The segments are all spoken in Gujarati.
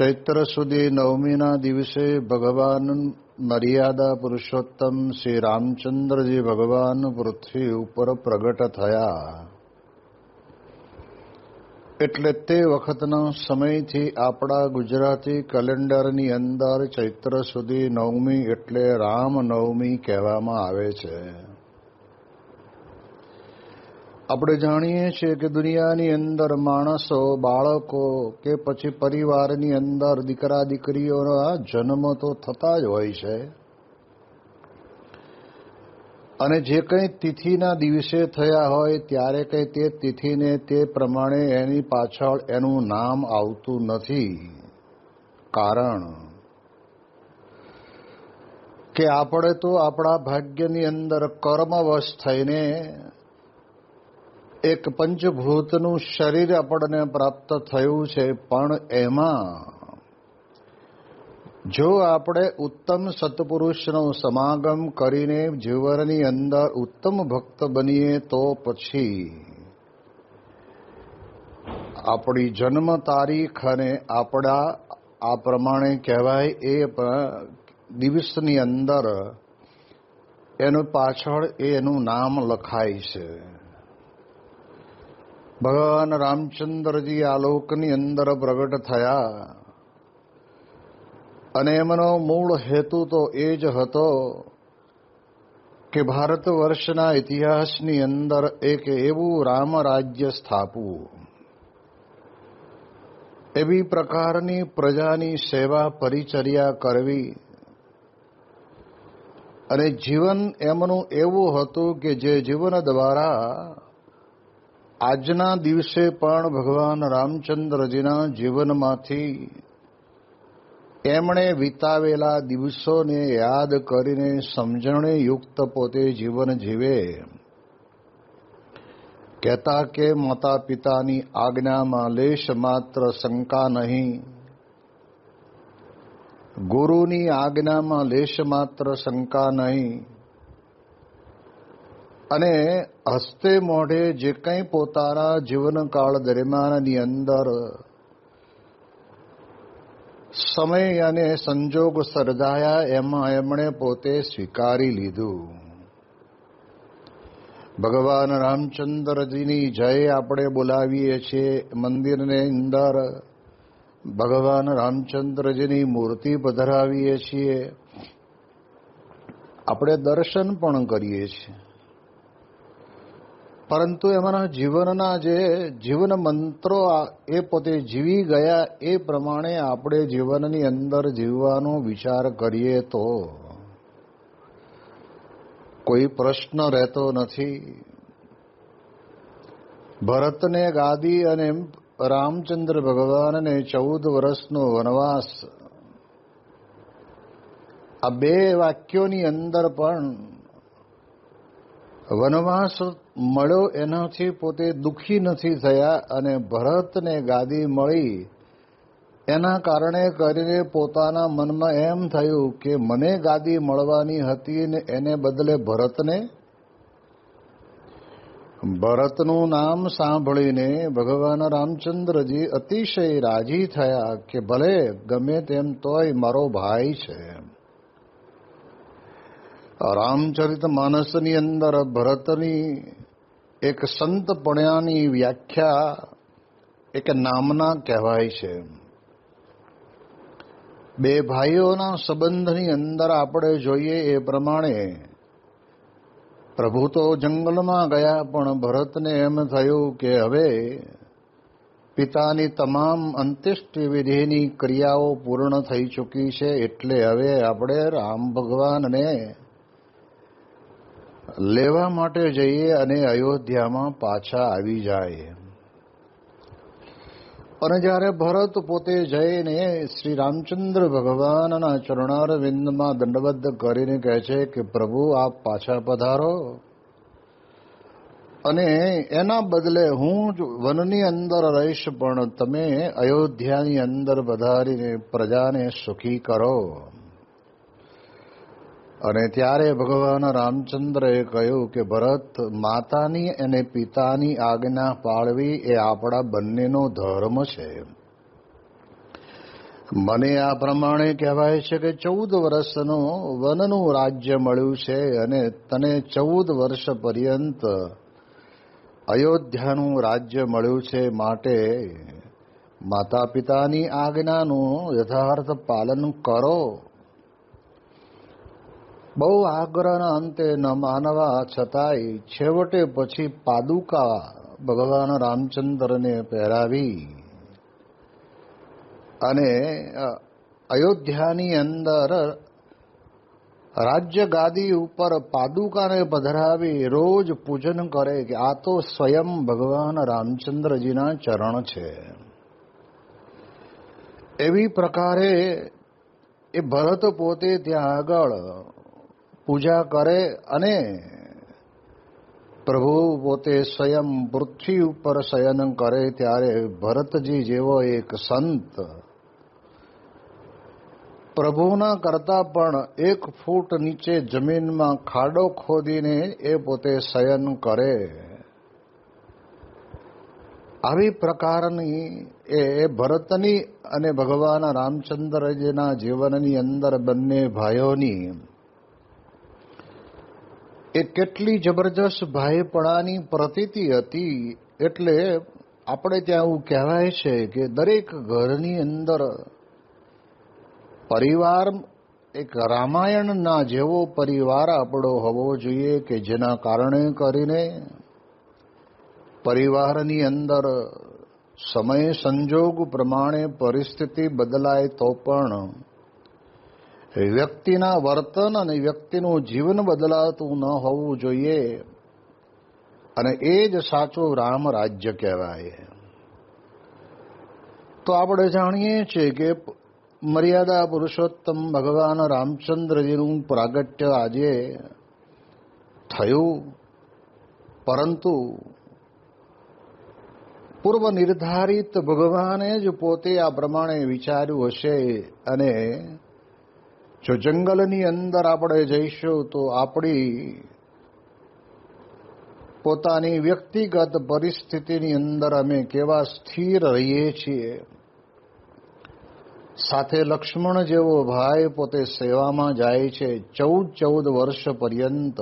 ચૈત્ર સુધી નવમીના દિવસે ભગવાન મર્યાદા પુરુષોત્તમ શ્રી રામચંદ્રજી ભગવાન પૃથ્વી ઉપર પ્રગટ થયા. એટલે તે વખતના સમયથી આપણા ગુજરાતી કેલેન્ડરની અંદર ચૈત્ર સુધી નવમી એટલે રામ નવમી કહેવામાં આવે છે. આપણે જાણીએ છીએ કે દુનિયાની અંદર માણસો, બાળકો કે પછી પરિવારની અંદર દીકરા, દીકરીઓના જન્મ તો થતા જ હોય છે. અને જે કંઈ તિથિના દિવસે થયા હોય, ત્યારે કંઈ તે તિથિને તે પ્રમાણે એની પાછળ એનું નામ આવતું નથી. કારણ કે આપણે તો આપણા ભાગ્યની અંદર કર્મવશ થઈને એક પંચભૂતનું શરીર આપણને પ્રાપ્ત થયું છે, પણ એમાં જો આપણે ઉત્તમ સત્પુરુષનો સમાગમ કરીને જીવનની અંદર ઉત્તમ ભક્ત બનીએ તો પછી આપણી જન્મ તારીખ અને આપણા, આ પ્રમાણે કહેવાય, એ દિવસની અંદર એનું પાછળ એનું નામ લખાય છે. ભગવાન રામચંદ્રજી આલોકની અંદર પ્રગટ થયા. અને એમનો મૂળ હેતુ તો એ જ હતો કે ભારત વર્ષના ઇતિહાસની અંદર એક એવું રામ રાજ્ય સ્થાપવું. એવી પ્રકારની પ્રજાની સેવા પરિચર્યા કરવી. અને જીવન એમનું એવું હતું કે જે જીવન દ્વારા આજના દિવસે પણ ભગવાન રામચંદ્રજીના જીવનમાંથી એમણે વિતાવેલા દિવસોને યાદ કરીને સમજણે યુક્ત પોતે જીવન જીવે. કહેતા કે માતા પિતાની આજ્ઞામાં લેશ માત્ર શંકા નહીં. ગુરુની આજ્ઞામાં લેશ માત્ર શંકા નહીં. અને હસ્તે મોઢે જે કંઈ પોતાના જીવનકાળ દરમિયાનની અંદર સમય અને સંજોગ સર્જાયા, એમાં એમણે પોતે સ્વીકારી લીધું. ભગવાન રામચંદ્રજીની જય આપણે બોલાવીએ છીએ. મંદિરની અંદર ભગવાન રામચંદ્રજીની મૂર્તિ પધરાવીએ છીએ. આપણે દર્શન પણ કરીએ છીએ. પરંતુ એમાંના જીવનના જે જીવન મંત્રો એ પોતે જીવી ગયા એ પ્રમાણે આપણે જીવનની અંદર જીવવાનો વિચાર કરીએ તો કોઈ પ્રશ્ન રહેતો નથી. ભરતને ગાદી અને રામચંદ્ર ભગવાનને ચૌદ વર્ષનો વનવાસ. આ બે વાક્યોની અંદર પણ વનવાસ મળ્યો એનાથી પોતે દુઃખી નથી થયા અને ભરતને ગાદી મળી. એના કારણે કરીને પોતાના મનમાં એમ થયું કે મને ગાદી મળવાની હતી ને એને બદલે ભરતને? ભરતનું નામ સાંભળીને ભગવાન રામચંદ્રજી અતિશય રાજી થયા કે ભલે ગમે તેમ તોય મારો ભાઈ છે. રામચરિત માનસની અંદર ભરતની એક સંત પણ્યાની વ્યાખ્યા એક નામના કહેવાય છે. બે ભાઈઓના સંબંધની અંદર આપણે જોઈએ એ પ્રમાણે, પ્રભુ તો જંગલમાં ગયા પણ ભરતને એમ થયું કે હવે પિતાની તમામ અંત્યેષ્ટિ વિધિની ક્રિયાઓ પૂર્ણ થઈ ચૂકી છે એટલે હવે આપણે રામ ભગવાનને લેવા માટે જઈએ અને અયોધ્યામાં પાછા આવી જાય. અને જ્યારે ભરત પોતે જઈને શ્રી રામચંદ્ર ભગવાનના ચરણાર વિંદમાં દંડબદ્ધ કરીને કહે છે કે, પ્રભુ, આપ પાછા પધારો. અને એના બદલે હું વનની અંદર રહીશ, પણ તમે અયોધ્યાની અંદર પધારીને પ્રજાને સુખી કરો. અને ત્યારે ભગવાન રામચંદ્રએ કહ્યું કે, ભરત, માતાની અને પિતાની આજ્ઞા પાળવી એ આપણા બંનેનો ધર્મ છે. મને આ પ્રમાણે કહેવાય છે કે ચૌદ વર્ષનું વનનું રાજ્ય મળ્યું છે અને તને ચૌદ વર્ષ પર્યંત અયોધ્યાનું રાજ્ય મળ્યું છે માટે માતા પિતાની આજ્ઞાનું યથાર્થ પાલન કરો. બહુ આગ્રહના અંતે ન માનવા છતાંય છેવટે પછી પાદુકા ભગવાન રામચંદ્રને પહેરાવી. અને અયોધ્યાની અંદર રાજ્ય ગાદી ઉપર પાદુકાને પધરાવી રોજ પૂજન કરે કે આ તો સ્વયં ભગવાન રામચંદ્રજીના ચરણ છે. એવી પ્રકારે એ ભરત પોતે ત્યાં આગળ પૂજા કરે અને પ્રભુ પોતે સ્વયં પૃથ્વી ઉપર શયન કરે ત્યારે ભરતજી જેવો એક સંત પ્રભુના કરતા પણ એક ફૂટ નીચે જમીનમાં ખાડો ખોદીને એ પોતે શયન કરે. આવી પ્રકારની એ ભરતની અને ભગવાન રામચંદ્રજીના જીવનની અંદર બંને ભાઈઓની એ કેટલી જબરજસ્ત ભાઈપણાની પ્રતીતિ હતી એટલે આપણે ત્યાં એવું કહેવાય છે કે દરેક ઘરની અંદર પરિવાર એક રામાયણના જેવો પરિવાર આપણો હોવો જોઈએ કે જેના કારણે કરીને પરિવારની અંદર સમય સંજોગ પ્રમાણે પરિસ્થિતિ બદલાય તો પણ વ્યક્તિના વર્તન અને વ્યક્તિનું જીવન બદલાતું ન હોવું જોઈએ. અને એ જ સાચું રામ રાજ્ય કહેવાય. તો આપણે જાણીએ છીએ કે મર્યાદા પુરુષોત્તમ ભગવાન રામચંદ્રજીનું પ્રાગટ્ય આજે થયું. પરંતુ પૂર્વ નિર્ધારિત ભગવાને જ પોતે આ પ્રમાણે વિચાર્યું હશે અને જો જંગલની અંદર આપણે જઈશું તો આપણી પોતાની વ્યક્તિગત પરિસ્થિતિની અંદર અમે કેવા સ્થિર રહીએ છીએ. સાથે લક્ષ્મણ જેવો ભાઈ પોતે સેવામાં જાય છે ચૌદ ચૌદ વર્ષ પર્યંત.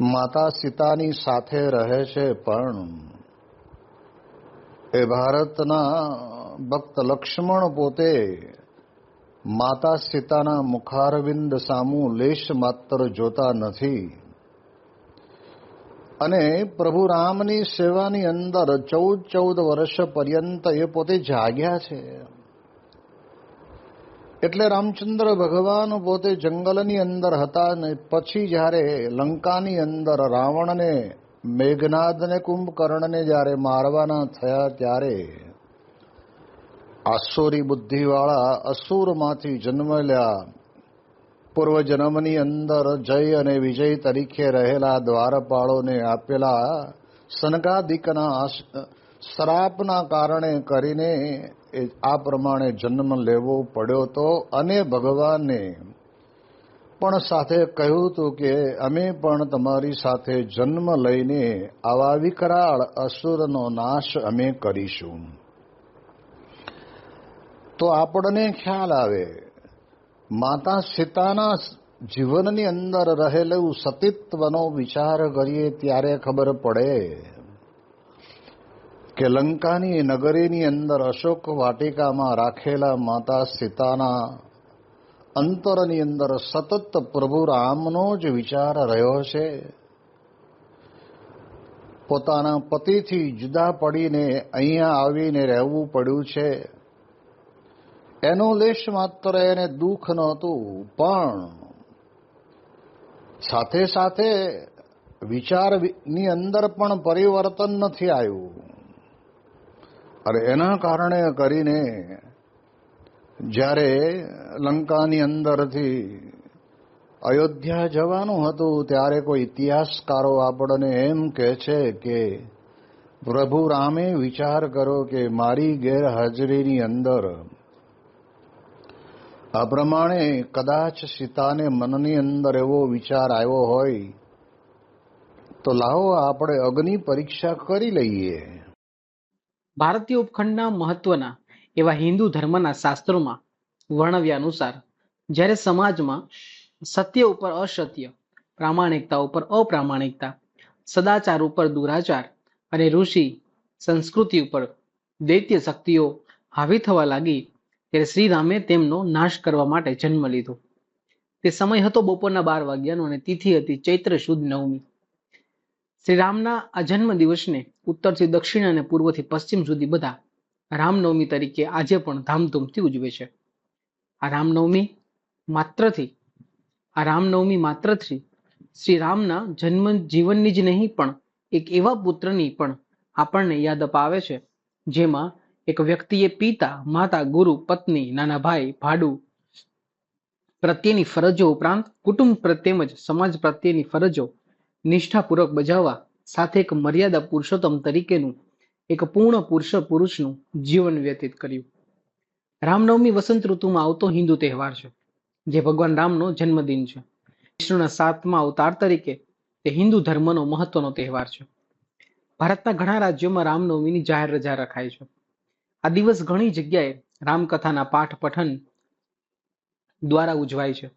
માતા સીતાની સાથે રહે છે પણ એ ભારતના ભક્ત લક્ષ્મણ પોતે માતા સીતાના મુખારવિંદ સામું લેશ માત્ર જોતા નથી. અને પ્રભુ રામની સેવાની અંદર ચૌદ ચૌદ વર્ષ પર્યંત એ પોતે જાગ્યા છે. એટલે રામચંદ્ર ભગવાન પોતે જંગલની અંદર હતા ને પછી જ્યારે લંકાની અંદર રાવણને મેઘનાદને કુંભકર્ણને જ્યારે મારવાના થયા ત્યારે આસુરી બુદ્ધિવાળા અસુરમાંથી જન્મેલા પૂર્વજન્મની અંદર જય અને વિજય તરીકે રહેલા દ્વારપાળોને આપેલા સનકાદિકના શ્રાપના કારણે કરીને આ પ્રમાણે જન્મ લેવો પડ્યો તો અને ભગવાને પણ સાથે કહ્યું હતું કે અમે પણ તમારી સાથે જન્મ લઈને આવા વિકરાળ અસુરનો નાશ અમે કરીશું. તો આપણને ખ્યાલ આવે. માતા સીતાના જીવનની અંદર રહેલું સતીત્વનો વિચાર કરીએ ત્યારે ખબર પડે કે લંકાની નગરીની અંદર અશોક વાટિકામાં રાખેલા માતા સીતાના અંતરની અંદર સતત પ્રભુ રામનો જ વિચાર રહ્યો છે. પોતાના પતિથી જુદા પડીને અહીંયા આવીને રહેવું પડ્યું છે. એનો લેશ માત્ર એને દુઃખ નહોતું, પણ સાથે સાથે વિચારની અંદર પણ પરિવર્તન નથી આવ્યું. અને એના કારણે કરીને જ્યારે લંકાની અંદરથી અયોધ્યા જવાનું હતું, ત્યારે કોઈ ઇતિહાસકારો આપણને એમ કહે છે કે, પ્રભુ રામે વિચાર કરો કે મારી ગેરહાજરીની અંદર આ પ્રમાણે કદાચ સીતાને મનની અંદર એવો વિચાર આવ્યો હોય, તો લાવો આપણે અગ્નિ પરીક્ષા કરી લઈએ. ભારતીય ઉપખંડના મહત્વના એવા હિન્દુ ધર્મના શાસ્ત્રોમાં વર્ણવ્યા અનુસાર જ્યારે સમાજમાં સત્ય ઉપર અસત્ય, પ્રામાણિકતા ઉપર અપ્રામાણિકતા, સદાચાર ઉપર દુરાચાર અને ઋષિ સંસ્કૃતિ ઉપર દૈત્ય શક્તિઓ હાવી થવા લાગી ત્યારે શ્રીરામે તેમનો નાશ કરવા માટે જન્મ લીધો. તે સમય હતો બપોરના બાર વાગ્યાનો અને તિથિ હતી ચૈત્ર શુદ્ધ નવમી. શ્રીરામના આ જન્મ દિવસને ઉત્તરથી દક્ષિણ અને પૂર્વથી પશ્ચિમ સુધી બધા રામનવમી તરીકે આજે પણ ધામધૂમથી ઉજવે છે. આ રામનવમી માત્રથી, આ રામનવમી માત્રથી શ્રી રામના જન્મ જીવનની જ નહીં પણ એક એવા પુત્રની પણ આપણને યાદ અપાવે છે, જેમાં એક વ્યક્તિએ પિતા, માતા, ગુરુ, પત્ની, નાના ભાઈ, ભાડુ પ્રત્યેની ફરજો ઉપરાંત કુટુંબ પ્રત્યેમજ સમાજ પ્રત્યેની ફરજો નિષ્ઠાપૂર્વક બજાવવા, સાથે એક મર્યાદા પુરુષોત્તમ તરીકેનું, એક પૂર્ણ પુરુષ પુરુષનું જીવન વ્યતીત કર્યું. રામનવમી વસંત ઋતુમાં આવતો હિન્દુ તહેવાર છે, જે ભગવાન રામનો જન્મદિન છે. વિષ્ણુના સાતમા અવતાર તરીકે તે હિન્દુ ધર્મનો મહત્વનો તહેવાર છે. ભારતના ઘણા રાજ્યોમાં રામનવમીની જાહેર રજા રખાય છે. આ દિવસ ઘણી જગ્યાએ રામકથાના પાઠ પઠન દ્વારા ઉજવાય છે.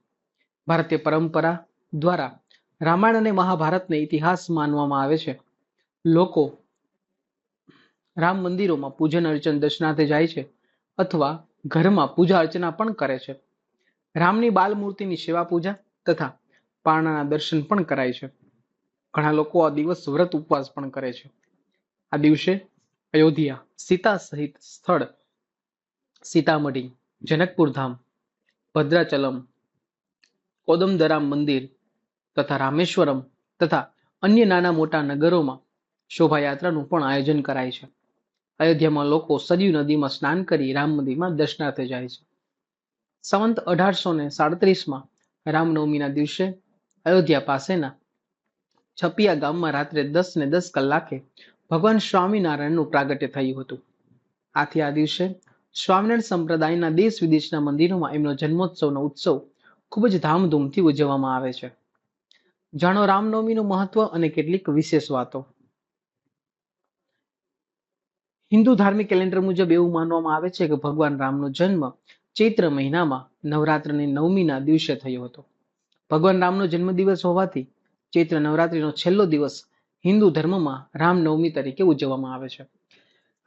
ભારતીય પરંપરા દ્વારા રામાયણ અને મહાભારતને ઇતિહાસ માનવામાં આવે છે. લોકો રામ મંદિરોમાં પૂજન અર્ચન દર્શનાર્થે જાય છે અથવા ઘરમાં પૂજા અર્ચના પણ કરે છે. રામની બાલ મૂર્તિની સેવા પૂજા તથા પારણાના દર્શન પણ કરાય છે. ઘણા લોકો આ દિવસ વ્રત ઉપવાસ પણ કરે છે. આ દિવસે અયોધ્યા, સીતા સહિત સ્થળ, સીતામઢી, જનકપુર ધામ, ભદ્રાચલમ કોદમદરામ મંદિર તથા રામેશ્વરમ તથા અન્ય નાના મોટા નગરોમાં શોભાયાત્રાનું પણ આયોજન કરાય છે. અયોધ્યામાં લોકો સજીવ નદીમાં સ્નાન કરી રામ મંદિરમાં દર્શનાર્થે જાય છે. સંવંત અઢારસો ને સાડત્રીસમાં રામનવમીના દિવસે અયોધ્યા પાસેના છપિયા ગામમાં રાત્રે દસ ને દસ કલાકે ભગવાન સ્વામિનારાયણનું પ્રાગટ્ય થયું હતું. આથી આ દિવસે સ્વામિનારાયણ સંપ્રદાયના દેશ વિદેશના મંદિરોમાં એમનો જન્મોત્સવનો ઉત્સવ ખૂબ જ ધામધૂમથી ઉજવવામાં આવે છે. જાણો રામનવમીનું મહત્વ અને કેટલીક વિશેષ વાતો. હિન્દુ ધાર્મિક કેલેન્ડર મુજબ એવું માનવામાં આવે છે કે ભગવાન રામનો જન્મ ચૈત્ર મહિનામાં નવરાત્રની નવમીના દિવસે થયો હતો. ભગવાન રામનો જન્મદિવસ હોવાથી ચૈત્ર નવરાત્રીનો છેલ્લો દિવસ હિન્દુ ધર્મમાં રામનવમી તરીકે ઉજવવામાં આવે છે.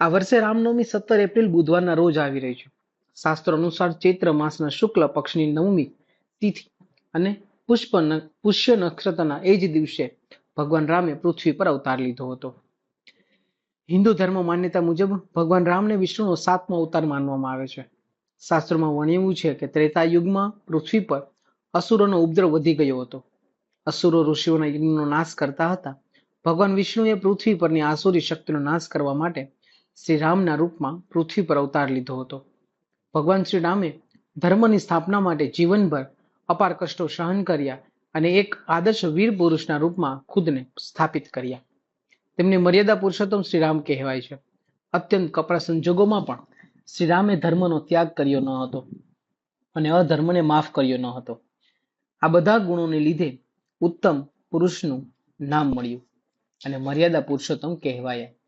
આ વર્ષે રામનવમી સત્તર એપ્રિલ બુધવારના રોજ આવી રહી છે. શાસ્ત્ર અનુસાર ચૈત્ર માસના શુક્લ પક્ષની નવમી તિથિ અને પુષ્પ પુષ્ય નક્ષત્રના એ જ દિવસે ભગવાન રામે પૃથ્વી પર અવતાર લીધો હતો. હિન્દુ ધર્મ માન્યતા મુજબ ભગવાન રામને વિષ્ણુનો સાતમો અવતાર માનવામાં આવે છે. શાસ્ત્રોમાં વર્ણવ્યું છે કે ત્રેતા યુગમાં પૃથ્વી પર અસુરોનો ઉપદ્રવ વધી ગયો હતો. અસુરો ઋષિઓના યજ્ઞનો નાશ કરતા હતા. ભગવાન વિષ્ણુએ પૃથ્વી પરની આસુરી શક્તિનો નાશ કરવા માટે શ્રી રામના રૂપમાં પૃથ્વી પર અવતાર લીધો હતો. ભગવાન શ્રી રામે ધર્મની સ્થાપના માટે જીવનભર અપાર કષ્ટો સહન કર્યા અને એક આદર્શ વીર પુરુષના રૂપમાં ખુદને સ્થાપિત કર્યા. તેમને મર્યાદા પુરુષોત્તમ શ્રી રામ કહેવાય છે. અત્યંત કપરા સંજોગોમાં પણ શ્રી રામે ધર્મનો ત્યાગ કર્યો ન હતો અને અધર્મને માફ કર્યો ન હતો. આ બધા ગુણોને લીધે ઉત્તમ પુરુષનું નામ મળ્યું. અને મર્યાદા પુરુષોત્તમ કહેવાયા.